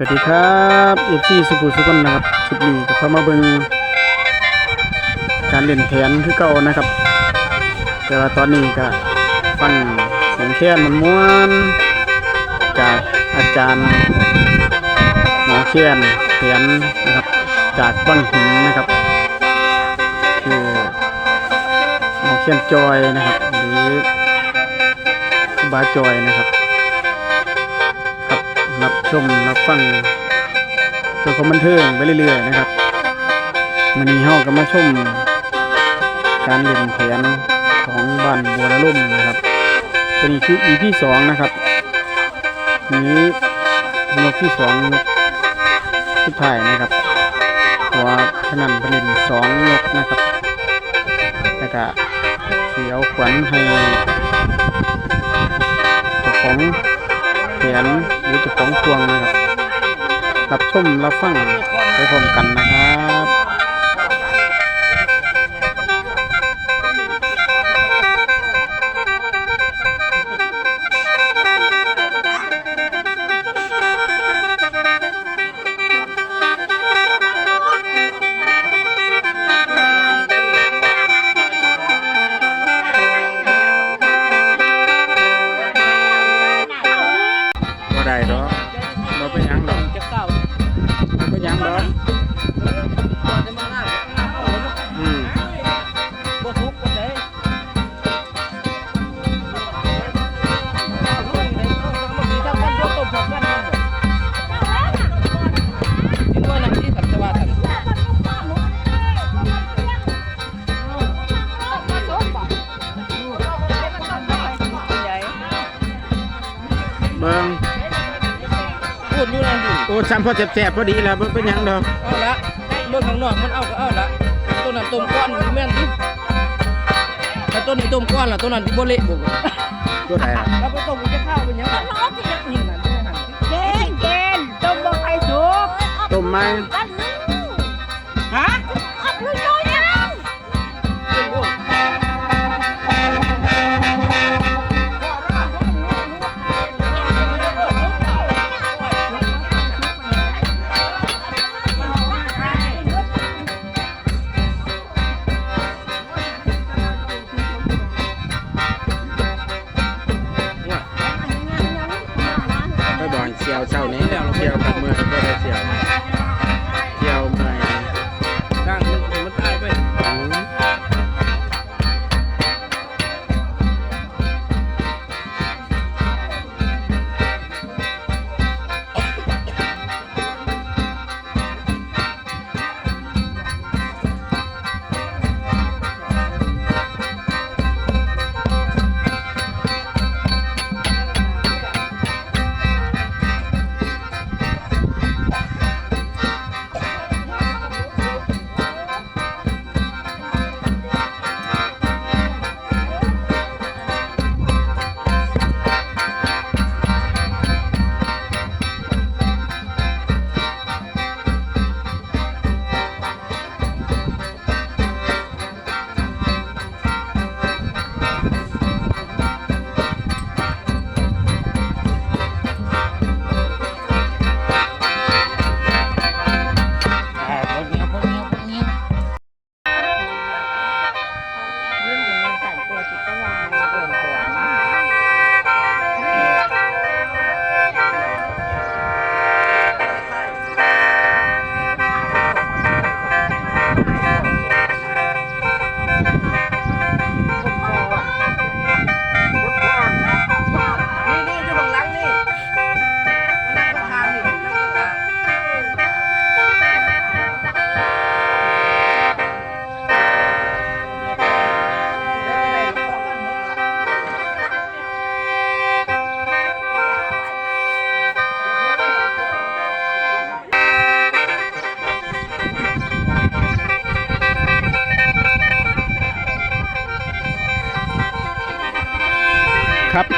สวัสดีครับเอฟซีสุขุสุขนนะครับคลิปนี้ก็เข้ามาเบิ่งการเล่นแผนคือเก่านะครับ แต่ว่าตอนนี้ก็ฟังเสียงแค้นมันม้วนจากอาจารย์หมอแค้นแผนนะครับ จากบ้างหินนะครับ คือหมอแค้นจอยนะครับ หรือครูบาจอยนะครับ รับชมรับฟังเพื่อความบันเทิงไปเรื่อยๆนะครับมันนี้เฮาก็มาชมการเล่นแผนของบ้านบัวละลุ่มนะครับตัวนี้คือ EP สองนะครับหรือนกที่สองนกสุดท้ายนะครับเพราะว่าขนาดผลิตสองนกนะครับแล้วก็เสียวขวัญให้ของ แขนหรือจะของพวงนะครับ รับชมรับฟังไปพร้อมกันนะครับ ซ้ำพอแซ่บๆพอดีแล้วบ่เป็นหยังดอกเอาละเบิ่งข้างนอกมันเอาก็เอาละตัวนั้นต้มก้อนนี่แม่นดิแต่ตัวนี้ต้มก้อนล่ะตัวนั้นที่บ่เละบ่ตัวไหนล่ะแล้วก็ต้มมันจะเข้าเป็นยังไงนี่นั่นนี่นั่นเกนเกนต้มบอกไข่สุกต้มไหมฮะ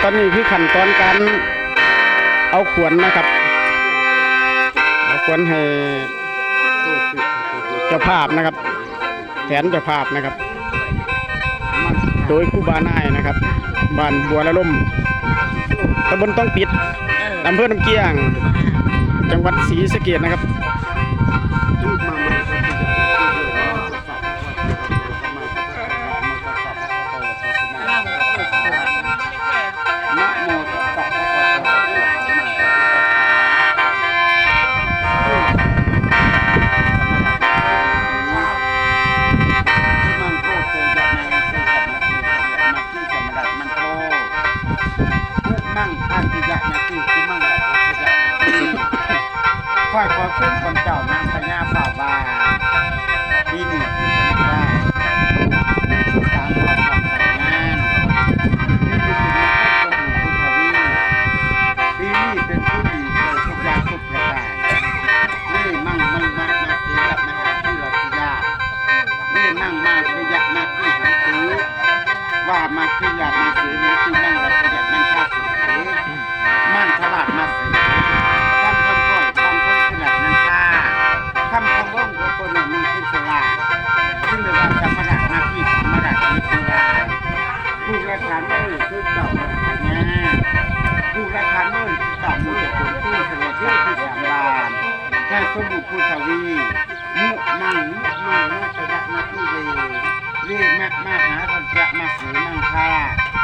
ตอนนี้คือขั้นตอนการเอาขวนนะครับ เอาขวนให้เจ้าภาพนะครับแทนเจ้าภาพนะครับ โดยครูบานายนะครับบ้านบัวละล่มตำบลต้องปิดอำเภอน้ำเกี้ยง จังหวัดศรีสะเกษนะครับ ค่อยขอขึ้นคนเจ้านางพญาฝ่า คือเก่าเนี่ยผู้ราคาเมื่อสามือจากคนผู้เสนอที่ที่สามบานแค่สมุทรผู้ทวีมุมังมุมังมุชนะนักที่เรเรียกมากมาหาสัจจะมาสีมังคา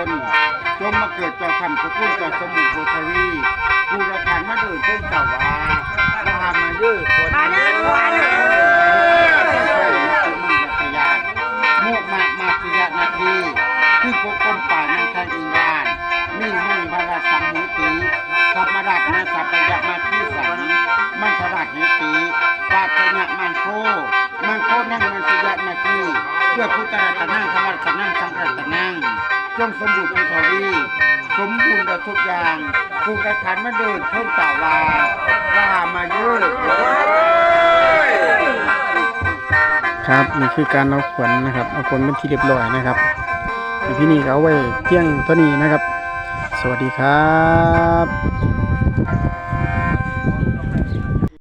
ามงคลจงมาเกิดจอคำสกุลจอสมุทรโพธวีผู้ราคามาเดินเส้นเจ้าวาพามาเยอะคนมาเยอะคนมุกมามาสิยานาทีคือพวกคนป่านันทันอิงานมิ่งมั่งบาราสังมุติสัมมารัตนาสัพยามาที่สังมันฉลาดเหติปาตญะมันโคมันโคนั่งมันสยะนาทีเพื่อพุทธรัตนังธรรมรัตนังสังรัตนัง จงสมบูรณ์พุทวีสมบูรณ์ต่อทุกอย่างผูกระขันมาเดินเพิ่มต่อวาว่ามาเยอะครับนี่คือการเอาขวนนะครับ เอาขวนเป็นที่เรียบร้อยนะครับพี่นี่เขาไว้เที่ยงเท่านี้นะครับ สวัสดีครับ